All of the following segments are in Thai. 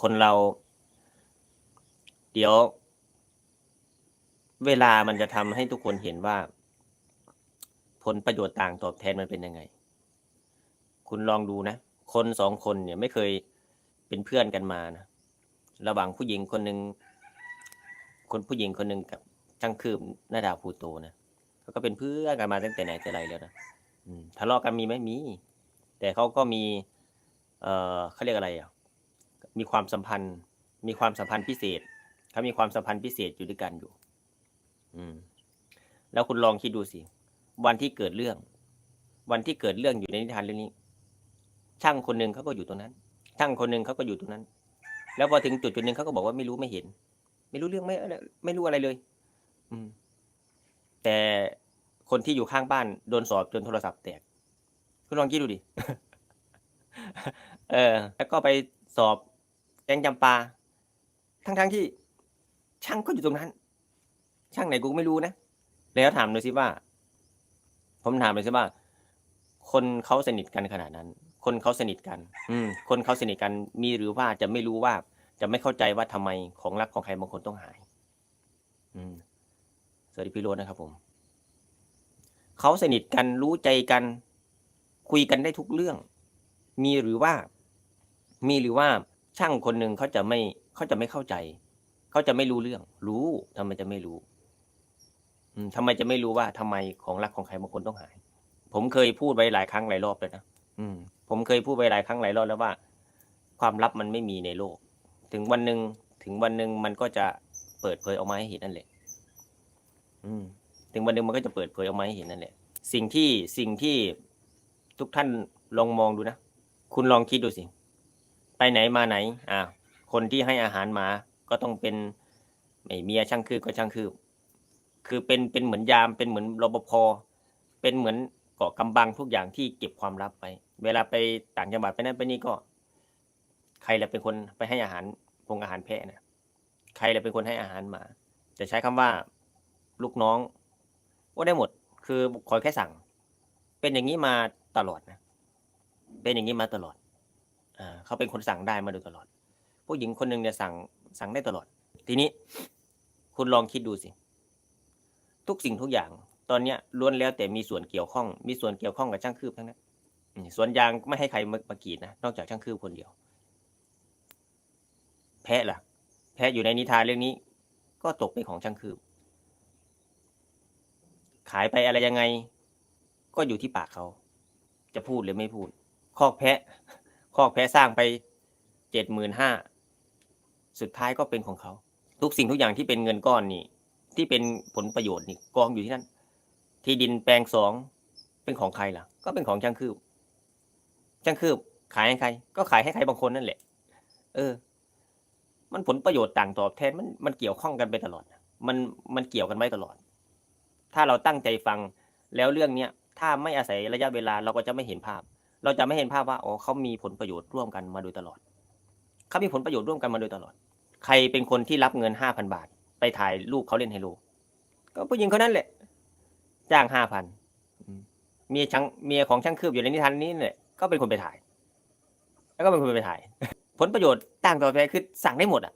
คนเรา เดี๋ยว เวลามันจะทำให้ทุกคนเห็นว่า ผลประโยชน์ต่างตอบแทนมันเป็นยังไง คุณลองดูนะ คนสองคนเนี่ยไม่เคยเป็นเพื่อนกันมานะระหว่างผู้หญิงคนหนึ่งคนผู้หญิงคนหนึ่งกับช่างคืบหน้าดาวพูโตนะเขาก็เป็นเพื่อนกันมาตั้งแต่ไหนแต่ไรแล้วนะทะเลาะกันมีไหมมี แต่เขาก็มี เออเขาเรียกอะไรอะ มีความสัมพันธ์ มีความสัมพันธ์พิเศษเขามีความสัมพันธ์พิเศษอยู่ด้วยกันอยู่ อืม แล้วคุณลองคิดดูสิ วันที่เกิดเรื่อง วันที่เกิดเรื่องอยู่ในนิทานเรื่องนี้ ช่างคนหนึ่งเขาก็อยู่ตรงนั้น ช่างคนหนึ่งเขาก็อยู่ตรงนั้น แล้วพอถึงจุดจุดหนึ่งเขาก็บอกว่าไม่รู้ไม่เห็น ไม่รู้เรื่องไม่ไม่รู้อะไรเลย อืม แต่คนที่อยู่ข้างบ้านโดนสอบจนโทรศัพท์แตก คุณลองคิดดูดิ เออ แล้วก็ไปสอบ กงจำปา ทั้งทั้งๆที่ ช่างก็อยู่ตรงนั้น ช่างไหนกูก็ไม่รู้นะ แล้วถามหน่อยสิว่า ผมถามหน่อยสิว่า คนเขาสนิทกันขนาดนั้น คนเขาสนิทกัน อืม คนเขาสนิทกันมีหรือว่าจะไม่รู้ว่า จะไม่เข้าใจว่าทำไมของรักของใครบางคนต้องหาย อืมสวัสดีพี่โรจน์นะครับ ผมเขาสนิทกันรู้ใจกัน คุยกันได้ทุกเรื่อง มีหรือว่า มีหรือว่า ช่างคนหนึ่งเขาจะไม่เขาจะไม่เข้าใจ เขาจะไม่รู้เรื่อง รู้ทำไมจะไม่รู้ทำไมจะไม่รู้ว่าทำไมของรักของใครบางคนต้องหาย ผมเคยพูดไว้หลายครั้งหลายรอบแล้วนะผมเคยพูดไว้หลายครั้งหลายรอบแล้วว่า ความลับมันไม่มีในโลก ถึงวันหนึ่งถึงวันหนึ่งมันก็จะเปิดเผยออกมาให้เห็นนั่นแหละถึงวันหนึ่งมันก็จะเปิดเผยออกมาให้เห็นนั่นแหละ สิ่งที่สิ่งที่ทุกท่านลองมองดูนะ คุณลองคิดดูสิ ไปไหนมาไหน อ่า คนที่ให้อาหารหมาก็ต้องเป็นไม่เมียช่างคืบก็ช่างคืบ คือเป็นเป็นเหมือนยามเป็นเหมือนรปภเป็นเหมือนเกาะกำบังทุกอย่างที่เก็บความลับไว้เวลาไปต่างจังหวัดไปนั่นไปนี่ก็ ใครแหละเป็นคนไปให้อาหารพงอาหารแพะนะใครแหละเป็นคนให้อาหารหมา จะใช้คำว่าลูกน้องก็ได้หมด คือขอยแค่สั่ง เป็นอย่างนี้มาตลอดนะ เป็นอย่างนี้มาตลอด อ่าเขาเป็นคนสั่งได้มาโดยตลอด ผู้หญิงคนหนึ่งเนี่ยสั่งสั่งได้ตลอด ทีนี้ คุณลองคิดดูสิ ทุกสิ่งทุกอย่าง ตอนเนี้ยล้วนแล้วแต่มีส่วนเกี่ยวข้อง มีส่วนเกี่ยวข้องกับช่างคืบทั้งนั้นอืมสวนยางไม่ให้ใครมามากรีดนะนอกจากช่างคืบคนเดียว แพะล่ะ แพะอยู่ในนิทานเรื่องนี้ ก็ตกเป็นของช่างคืบ ขายไปอะไรยังไง ก็อยู่ที่ปากเขา จะพูดหรือไม่พูด คอกแพะ คอกแพะสร้างไปเจ็ดหมื่นห้าสุดท้ายก็เป็นของเขา ทุกสิ่งทุกอย่างที่เป็นเงินก้อนนี่ ที่เป็นผลประโยชน์นี่กองอยู่ที่นั่น ที่ดินแปลงสองเป็นของใครล่ะ ก็เป็นของช่างคืบช่างคืบขายให้ใคร ก็ขายให้ใครบางคนนั่นแหละ เออ มันผลประโยชน์ต่างตอบแทนมันมันเกี่ยวข้องกันไปตลอดมันมันเกี่ยวกันไว้ตลอด ถ้าเราตั้งใจฟังแล้วเรื่องเนี้ยถ้าไม่อาศัยระยะเวลาเราก็จะไม่เห็นภาพ เราจะไม่เห็นภาพว่าอ๋อเขามีผลประโยชน์ร่วมกันมาโดยตลอดเขามีผลประโยชน์ร่วมกันมาโดยตลอด ใครเป็นคนที่รับเงินห้าพันบาท ไปถ่ายรูปเขาเล่นไฮโล ก็ผู้หญิงคนนั้นแหละ จ้างห้าพันเมียช่างเมียของช่างคืบอยู่ในนิทานนี้เนี่ยก็เป็นคนไปถ่าย แล้วก็เป็นคนไปถ่าย ผลประโยชน์ต่างตอบแทนคือสั่งได้หมดอะ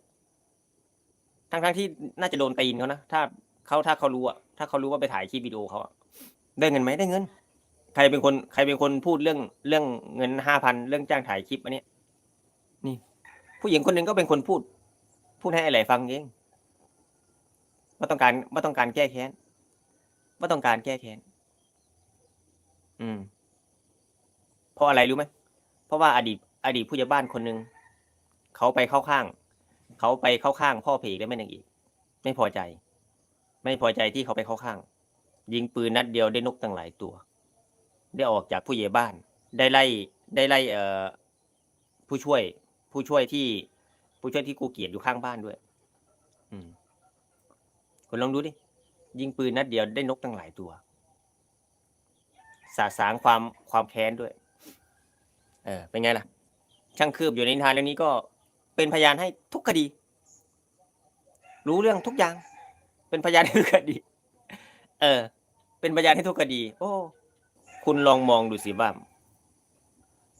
ทั้งทั้งที่น่าจะโดนตีนเขานะถ้าเขาถ้าเขารู้อะถ้าเขารู้ว่าไปถ่ายคลิปวิดีโอเขาได้เงินไหมได้เงิน ใครเป็นคนใครเป็นคนพูดเรื่องเรื่องเงินห้าพันเรื่องจ้างถ่ายคลิปอันนี้นี่ ผู้หญิงคนหนึ่งก็เป็นคนพูด พูดให้อะไรฟังเองว่าต้องการว่าต้องการแก้แค้นว่าต้องการแก้แค้นอืม เพราะอะไรรู้ไหมเพราะว่าอดีต อดีตผู้ใหญ่บ้านคนหนึ่งเขาไปเข้าข้าง เขาไปเข้าข้างพ่อเพกและแม่นางเอกไม่พอใจ ไม่พอใจที่เขาไปเข้าข้าง ยิงปืนนัดเดียวได้นกตั้งหลายตัว ได้ออกจากผู้ใหญ่บ้าน ได้ไล่ได้ไล่เอ่อผู้ช่วย ผู้ช่วยที่ผู้ช่วยที่กูเกลียดอยู่ข้างบ้านด้วย อืมคุณลองดูดิ ยิงปืนนัดเดียวได้นกตั้งหลายตัว สาสางความความแค้นด้วย เออ เป็นไงล่ะ ช่างคืบอยู่ในนิทานเรื่องนี้ก็เป็นพยานให้ทุกคดี รู้เรื่องทุกอย่าง เป็นพยานให้ทุกคดี เออ เป็นพยานให้ทุกคดี โอ้ คุณลองมองดูสิว่า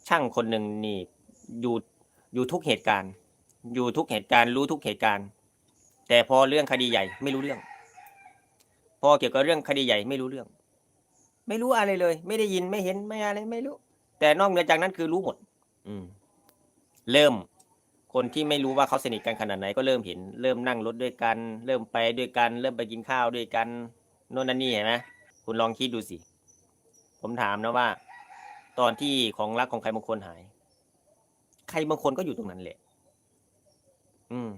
ช่างคนหนึ่งนี่อยู่อยู่ทุกเหตุการณ์ อยู่ทุกเหตุการณ์ รู้ทุกเหตุการณ์ แต่พอเรื่องคดีใหญ่ไม่รู้เรื่อง พอเกี่ยวกับเรื่องคดีใหญ่ไม่รู้เรื่อง ไม่รู้อะไรเลย ไม่ได้ยินไม่เห็นไม่อะไรไม่รู้ แต่นอกเหนือจากนั้นคือรู้หมด อืม เริ่มคนที่ไม่รู้ว่าเขาสนิทกันขนาดไหนก็เริ่มเห็น เริ่มนั่งรถด้วยกัน เริ่มไปด้วยกัน เริ่มไปกินข้าวด้วยกันโน่นนั่นนี่เห็นไหมคุณลองคิดดูสิ ผมถามนะว่า ตอนที่ของรักของใครบางคนหาย ใครบางคนก็อยู่ตรงนั้นแหละ อืม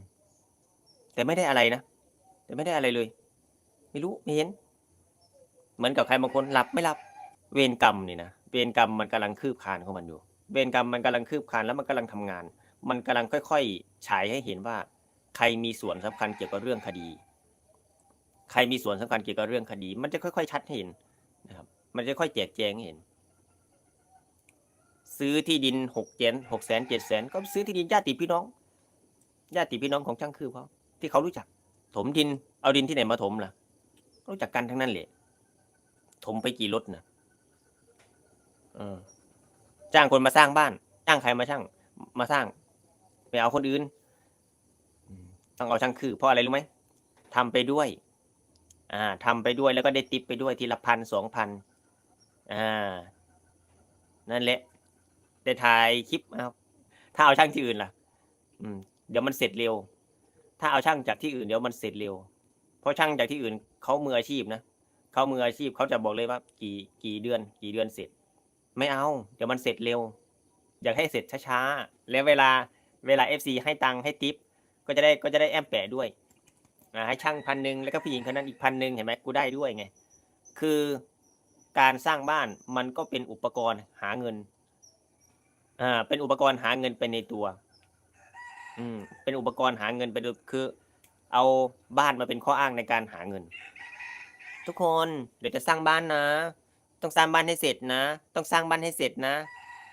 แต่ไม่ได้อะไรนะแต่ไม่ได้อะไรเลย ไม่รู้ไม่เห็น เหมือนกับใครบางคนหลับไม่หลับ เวรกรรมนี่นะเวรกรรมมันกำลังคืบคลานของมันอยู่ เวรกรรมมันกำลังคืบคลานแล้วมันกำลังทำงาน มันกำลังค่อยๆฉายให้เห็นว่า ใครมีส่วนสำคัญเกี่ยวกับเรื่องคดี ใครมีส่วนสำคัญเกี่ยวกับเรื่องคดี มันจะค่อยๆ ชัดให้เห็นนะครับ มันจะค่อยแจกแจงเห็น ซื้อที่ดินหกเจนหกแสนเจ็ดแสนก็ซื้อที่ดินญาติพี่น้องญาติพี่น้องของช่างคือเขาที่เขารู้จัก ถมดินเอาดินที่ไหนมาถมล่ะ รู้จักกันทั้งนั้นแหละถมไปกี่รถนะจ้างคนมาสร้างบ้าน จ้างใครมาช่าง มาสร้างไปเอาคนอื่นต้องเอาช่างคือ เพราะอะไรรู้ไหมทำไปด้วย อ่าทำไปด้วยแล้วก็ได้ติปไปด้วยทีละพันสองพัน อ่า นั่นแหละได้ถ่ายคลิปเอาถ้าเอาช่างที่อื่นล่ะ อืม เดี๋ยวมันเสร็จเร็ว ถ้าเอาช่างจากที่อื่นเดี๋ยวมันเสร็จเร็ว เพราะช่างจากที่อื่นเขามืออาชีพนะเขามืออาชีพเขาจะบอกเลยว่า กี่กี่เดือน กี่เดือนเสร็จ ไม่เอา เดี๋ยวมันเสร็จเร็ว อยากให้เสร็จช้าๆ แล้วเวลาเวลาเอฟซีให้ตังค์ให้ทิป ก็จะได้ก็จะได้แอมแปะด้วยอ่าให้ช่างพันหนึ่งแล้วก็ผู้หญิงคนนั้นอีกพันหนึ่งเห็นไหมกูได้ด้วยไง คือ การสร้างบ้านมันก็เป็นอุปกรณ์หาเงิน อ่า เป็นอุปกรณ์หาเงินไปในตัว อืม เป็นอุปกรณ์หาเงินไปคือ เอาบ้านมาเป็นข้ออ้างในการหาเงิน ทุกคนเดี๋ยวจะสร้างบ้านนะ ต้องสร้างบ้านให้เสร็จนะ ต้องสร้างบ้านให้เสร็จนะ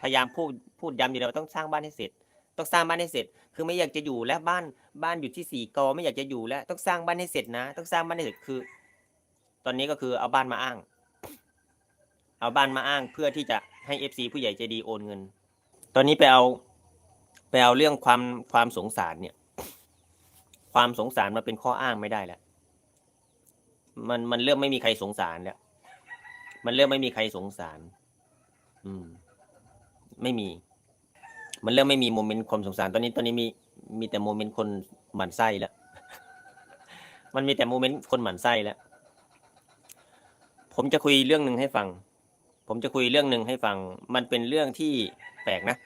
พยายามพูดพูดย้ำอยู่แล้วต้องสร้างบ้านให้เสร็จ ต้องสร้างบ้านให้เสร็จ คือไม่อยากจะอยู่แล้วบ้านบ้านอยู่ที่สี่กอไม่อยากจะอยู่แล้วต้องสร้างบ้านให้เสร็จนะ ต้องสร้างบ้านให้เสร็จคือ ตอนนี้ก็คือเอาบ้านมาอ้าง เอาบ้านมาอ้างเพื่อที่จะให้เอฟซีผู้ใหญ่ใจดีโอนเงิน ตอนนี้ไปเอาไปเอาเรื่องความความสงสารเนี่ย ความสงสารมาเป็นข้ออ้างไม่ได้แล้วมันมันเริ่มไม่มีใครสงสารแล้วมันเริ่มไม่มีใครสงสาร อืม ไม่มี มันเริ่มไม่มีโมเมนต์ความสงสาร ตอนนี้ตอนนี้มีมีแต่โมเมนต์คนหมั่นไส้แล้ว มันมีแต่โมเมนต์คนหมั่นไส้แล้ว ผมจะคุยเรื่องหนึ่งให้ฟัง ผมจะคุยเรื่องหนึ่งให้ฟัง มันเป็นเรื่องที่แปลกนะ